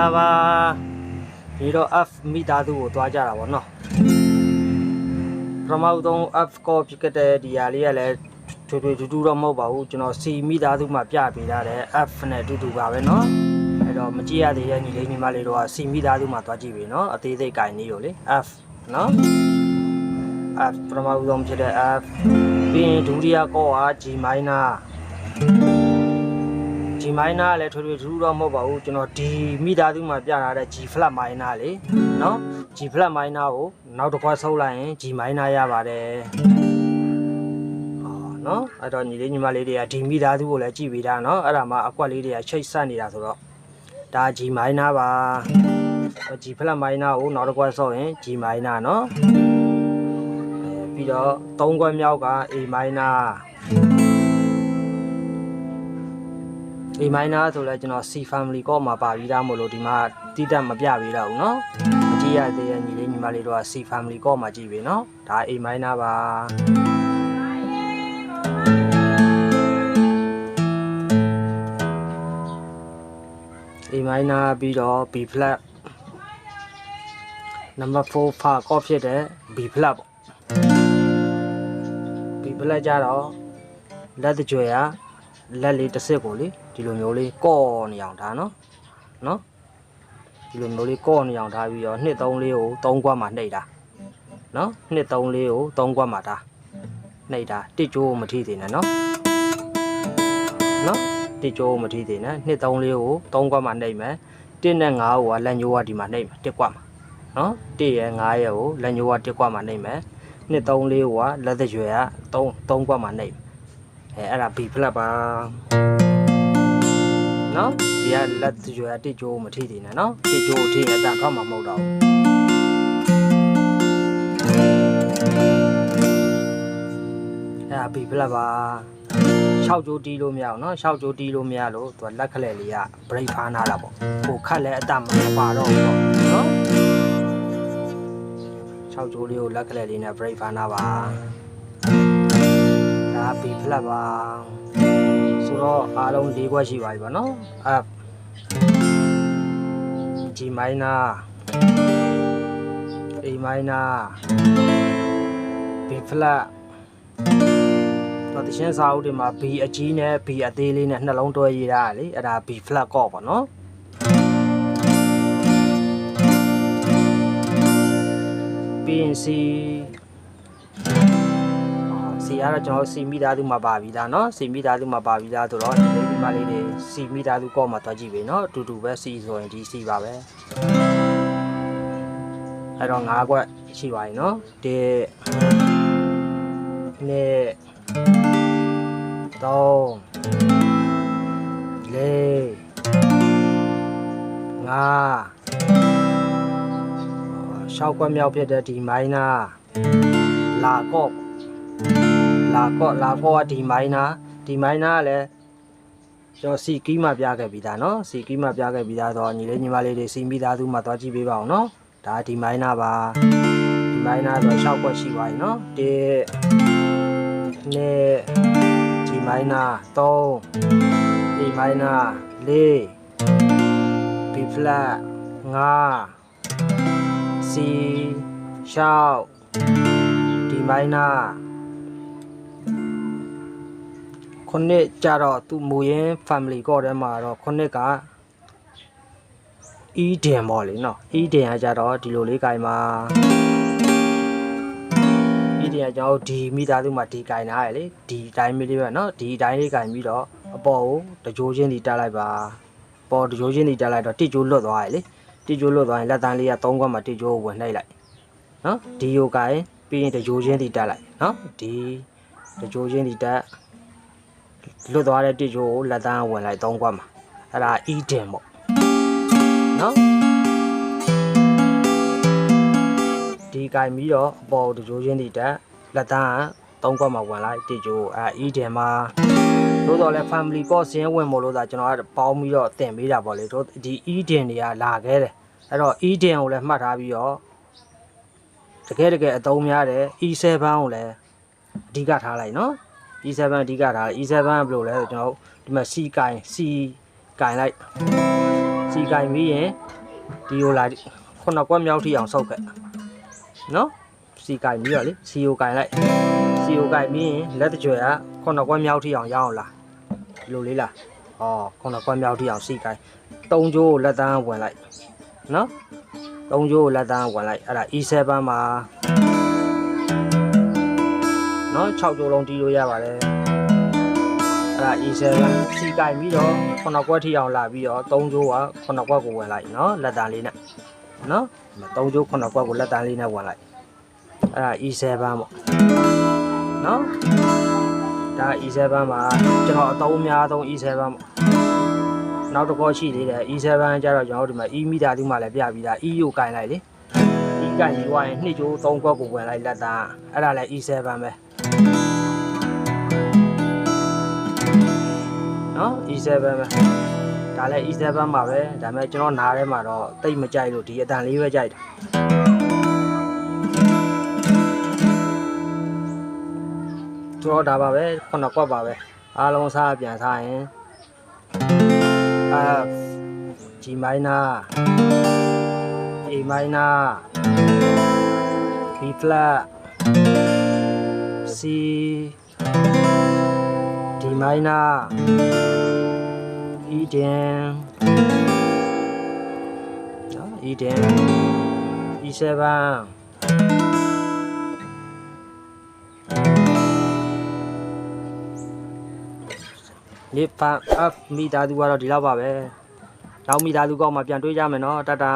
လာပါဒီတော့ F မိသားစုကိုသွားကြတာဗောနော်ပထမဆုံး F ကောဖြစ်ခဲ့တဲ့ဒီဟာလေးကလည်းထွေထွေတူတူတော့မဟုတ်ပါဘူးကျွန်တော် C မိသားစုမှာပြပေးထားတဲ့ F နဲ့အတူတူပါပဲနော်အဲ့တော့မကြည့်ရသေးတဲ့ညီလေးညီမလေးတို့က C မိသားစုမှာသွားကြည့်ပြီနော်အသေးစိတ်ကင်နေရောလေ F နော် F ပထမဆုံးဖြစ်တဲ့ F ပြီးရင်ဒုတိယကောက G minor G minor လည်းထွေထွေထူးထူးတော့မဟုတ်ပါဘူးကျွန်တော်ဒီမိသားစုမှာပြထားတဲ့ G flat minor လေနော် G flat minor ကိုနောက်တစ်ခွက်ဆုပ်လိုက်ရင် G minor ရပါတယ်အော်နော်အဲ့တော့ညီလေးညီမလေးတွေကဒီမိသားစုကိုလည်းကြည့်ပေးတာနော်အဲ့ဒါမှအကွက်လေးတွေကချိတ်ဆက်နေတာဆိုတော့ဒါ G minor ပါ G flat minor ကိုနောက်တစ်ခွက်ဆုပ်ရင် G minor နော်အဲပြီးတော့၃ခွက်မြောက်က A minor A minor ဆိုလဲကျွန်တော် C family ကောမှာပါပြီးသားမို့လို့ဒီမှာတိတက်မပြပေးတော့ဘူးเนาะမကြည့်ရသေးတဲ့ညီလေးညီမလေးတို့က C family ကောမှာကြည့်ပြီเนาะဒါ A minor ပါ A minor ပြီးတော့ B flat number 4 far ကောဖြစ်တဲ့ B flat ပေါ့ B flat ကြတော့လက်တကြွယ်က လက်လေးတစ်စစ်ကိုလေဒီလိုမျိုးလေးကော့နေအောင်ထားနော်နော်ဒီလိုမျိုးလေးကော့နေအောင်ထားပြီးတော့နှစ်သုံးလေးကိုသုံးခွက်မှာနှိပ်တာနော်နှစ်သုံးလေးကိုသုံးခွက်မှာထားနှိပ်တာတစ်ကြိုးမထိသေးနဲ့နော်နော်တစ်ကြိုးမထိသေးနဲ့နှစ်သုံးလေးကိုသုံးခွက်မှာနှိပ်မယ်တစ်နဲ့ငါးကိုကလက်ညိုးကဒီမှာနှိပ်မယ်တစ်ခွက်မှာနော်တစ်ရဲ့ငါးရဲ့ကိုလက်ညိုးကတစ်ခွက်မှာနှိပ်မယ်နှစ်သုံးလေးကိုကလက်သက်ရွယ်ကသုံးသုံးခွက်မှာနှိပ်မယ် အဲအဲ့ဒါ B flat ပါနော်ဒီကလက်ရွယ်ကတစ်ကြိုးမထိသေးနဲ့နော်တစ်ကြိုးထိရင်အတန်ထွက်မှာမဟုတ်တော့ဘူးအဲ့ဒါ B flat ပါ6ကြိုးတီးလို့မရအောင်နော်6ကြိုးတီးလို့မရလို့သူကလက်ခလက်လေးက break ဖားနာတာပေါ့ကိုခတ်လဲအတန်မပါတော့ဘူးပေါ့နော်6ကြိုးလေးကိုလက်ခလက်လေးနဲ့ break ဖားနာပါ ဒါ B flat ပါဆိုတော့အားလုံး၄ခွက်ရှိပါပြီပေါ့နော် F G minor A minor B flat တော့တရှင်းစာအုပ်တွေမှာ B အကြီးနဲ့ B အသေးလေးနဲ့နှလုံးတွဲရေးထားတာလေအဲ့ဒါ B flat ကော့ပေါ့နော်ပြီးရင် C စီကတော့ကျွန်တော်စီမိသားစုမှာပါပြီးသားเนาะစီမိသားစုမှာပါပြီးသားဆိုတော့ဒီလေးမိမလေးတွေစီမိသားစုကော့မှာတွားကြည့်ပြီเนาะအတူတူပဲစီဆိုရင်ဒီစီပါပဲအဲ့တော့၅ခွက်ရှိပါပြီเนาะဒီနေ့သုံးလေးငါရှောက်ခွက်မြောက်ဖြစ်တဲ့ဒီမိုင်းနာလာကော့ လာကော့လာကော့ကဒီမိုင်းနာဒီမိုင်းနာကလည်းကျွန်တော်စီကီးမှပြခဲ့ပြီးသားเนาะစီကီးမှပြခဲ့ပြီးသားတော့ညီလေးညီမလေးတွေစီမိသားစုမှသွားကြည့်ပေးပါအောင်เนาะဒါဒီမိုင်းနာပါဒီမိုင်းနာဆို6ခွက်ရှိပါပြီเนาะဒီနေ့ဒီမိုင်းနာ3ဒီမိုင်းနာ4 B flat 5 C 6ဒီမိုင်းနာ ခုနှစ်ကြတော့သူမူရင်း family ကော့ထဲမှာတော့ခုနှစ်က Eden ပေါ့လေနော် Eden ကကြတော့ဒီလိုလေးကြိုင်မှာ Eden ကကျွန်တော်ဒီမိသားစုမှာဒီကြိုင်ထားရလေဒီတိုင်းလေးပဲနော်ဒီတိုင်းလေးကြိုင်ပြီးတော့အပေါ်ကိုတကြိုးချင်းဒီတက်လိုက်ပါပေါ်တကြိုးချင်းဒီတက်လိုက်တော့တစ်ကြိုးလွတ်သွားရလေတစ်ကြိုးလွတ်သွားရင်လက်တန်းလေးက၃ခွက်မှာတစ်ကြိုးကိုဝင်နှိပ်လိုက်နော်ဒီယိုကြိုင်ပြီးရင်တကြိုးချင်းဒီတက်လိုက်နော်ဒီတကြိုးချင်းဒီတက် လွတ်သွားတဲ့တစ်ချိုးကိုလက်တန်းဝင်လိုက်သုံးခွက်မှာအဲ့ဒါ Eden ပေါ့နော်ဒီကင်ပြီးတော့အပေါ်တစ်ချိုးချင်းတည်တက်လက်တန်းကသုံးခွက်မှာဝင်လိုက်တစ်ချိုးအဲ့ Eden မှာသို့တော်လဲ family cost ဆင်းဝင်မို့လို့သာကျွန်တော်ကပေါင်းပြီးတော့တင်ပေးတာပေါ့လေတို့ဒီ Eden တွေကလာခဲ့တယ်အဲ့တော့ Eden ကိုလည်းမှတ်ထားပြီးတော့တကယ်တကယ်အသုံးများတယ် E7 ကိုလည်းအဓိကထားလိုက်နော် E7 အဓိကထားတယ် E7 ကဘယ်လိုလဲဆိုကျွန်တော်တို့ဒီမှာ C ကင် C ကင်လိုက် C ကင်ပြီးရင်ဒီကိုလာခုနှစ်ကွက်မြောက်ထိအောင်ဆောက်ခဲ့နော်စီကင်ပြီးတော့လေစီကိုကင်လိုက်စီကိုကင်ပြီးရင်လက်တကြွယ်ကခုနှစ်ကွက်မြောက်ထိအောင်ရအောင်လားဒီလိုလေးလားဩခုနှစ်ကွက်မြောက်ထိအောင်စီကင်သုံးကြိုးကိုလက်တန်းဝင်လိုက်နော်သုံးကြိုးကိုလက်တန်းဝင်လိုက်အဲ့ဒါ E7 မှာ နော်6ကြိုးလုံးတီးလို့ရပါတယ်အဲ့ဒါ E7 စီကင်ပြီးတော့ခုနှစ်ကွက်ထိအောင်လာပြီးတော့သုံးကြိုးကခုနှစ်ကွက်ကိုဝင်လိုက်နော်လက်တန်းလေးနဲ့နော်သုံးကျိုးခုနှစ်ကွက်ကိုလက်တန်းလေးနဲ့ဝင်လိုက်အဲ့ဒါ E7 ပေါ့နော်ဒါ E7 မှာကျွန်တော်အသုံးအများဆုံး E7 ပေါ့နောက်တစ်ခုရှိသေးတယ် E7 ကျတော့ကျွန်တော်တို့ဒီမှာ E မီတာဒီမှာလည်းပြပြီးသား E ကိုကင်လိုက်လေ E ကင်ပြီးသွားရင်နှစ်ကျိုးသုံးကွက်ကိုဝင်လိုက်လက်တန်းအဲ့ဒါလည်း E7 ပဲ နော် E7 ပဲဒါလည်း E7 မှာပဲဒါပေမဲ့ကျွန်တော်နားထဲမှာတော့တိတ်မကြိုက်လို့ဒီအတန်လေးပဲကြိုက်တယ်ကျွန်တော်ဒါပါပဲခုနှစ်ကွက်ပါပဲအားလုံးစားပြန်စားရင် F G minor A minor B flat C D minor E down နော် E down E7 နေပါ F မိသားစုကတော့ဒီလောက်ပါပဲနောက်မိသားစုကောက်မှပြန်တွေးကြမယ်နော်တတာ